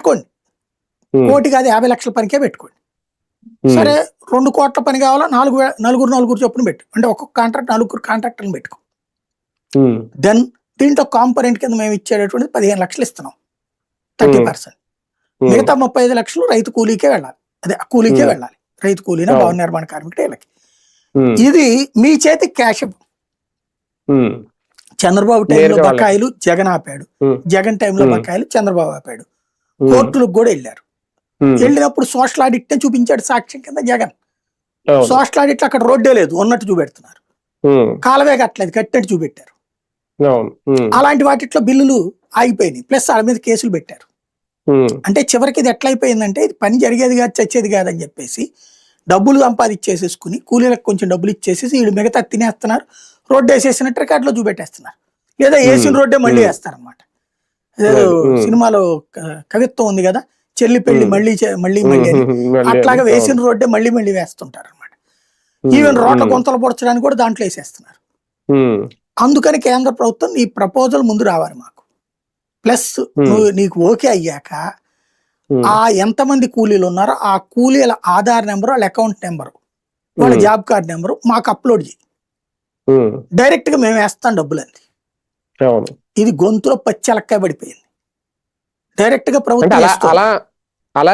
పెట్టుకోండి. కోటి కాదు యాభై లక్షల పనికే పెట్టుకోండి. సరే రెండు కోట్ల పని కావాలా? నాలుగు నలుగురు నలుగురు చొప్పున పెట్టు. అంటే ఒక్కొక్క కాంట్రాక్ట్ నలుగురు కాంట్రాక్టర్ని పెట్టుకో. దెన్ దీంట్లో కాంపరెంట్ కింద మేము ఇచ్చేటటువంటిది పదిహేను లక్షలు ఇస్తున్నాం. థర్టీ. పర్సెంట్. మిగతా ముప్పై ఐదు లక్షలు రైతు కూలీకే వెళ్ళాలి. అదే కూలీకే. వెళ్ళాలి. రైతు కూలీనా. భవన నిర్మాణ కార్మికుడు వీళ్ళకి. ఇది మీ చేతికి క్యాష్ చంద్రబాబు టైంలో. బకాయిలు జగన్ ఆపాడు. జగన్ టైంలో. బకాయిలు చంద్రబాబు ఆపాడు. కోర్టులకు కూడా వెళ్ళారు. వెళ్ళినప్పుడు సోషల్ ఆడిట్ చూపించాడు సాక్ష్యం కింద జగన్. సోషల్ ఆడిట్ అక్కడ రోడ్డే లేదు ఉన్నట్టు చూపెడుతున్నారు. కాలవే కట్టలేదు కట్టినట్టు చూపెట్టారు. అలాంటి వాటిట్లో బిల్లులు ఆగిపోయినాయి ప్లస్ వాళ్ళ మీద కేసులు పెట్టారు. అంటే చివరికి ఇది ఎట్లా అయిపోయిందంటే ఇది పని జరిగేది కాదు చచ్చేది కాదని చెప్పేసి డబ్బులు సంపాదించేసేసుకుని కూలీలకు కొంచెం డబ్బులు ఇచ్చేసేసి వీళ్ళు మిగతా తినేస్తున్నారు రోడ్డు వేసేసినట్టు రికార్డులో చూపెట్టేస్తున్నారు. లేదా వేసిన రోడ్డే మళ్ళీ. వేస్తారనమాట ఏదో. సినిమాలో కవిత్వం ఉంది కదా చెల్లి పెళ్ళి. మళ్ళీ మళ్ళీ మళ్ళీ అట్లాగా వేసిన రోడ్డే మళ్ళీ మళ్ళీ వేస్తుంటారు అనమాట ఈవెన్ రోడ్ల గుంతలు పొడచడానికి కూడా దాంట్లో వేసేస్తున్నారు. అందుకని కేంద్ర ప్రభుత్వం ఈ ప్రపోజల్ ముందు రావాలి మాకు. ప్లస్ నువ్వు నీకు ఓకే అయ్యాక ఆ ఎంతమంది కూలీలు ఉన్నారో ఆ కూలీల ఆధార్ నెంబరు వాళ్ళ అకౌంట్ నెంబరు వాళ్ళ జాబ్ కార్డ్ నెంబరు మాకు అప్లోడ్ చేయి. డైరెక్ట్గా మేము వేస్తాం డబ్బులు అంది అవును. ఇది గొంతులో పచ్చెలక్కాయ పడిపోయింది డైరెక్ట్గా ప్రభుత్వం. అలా అలా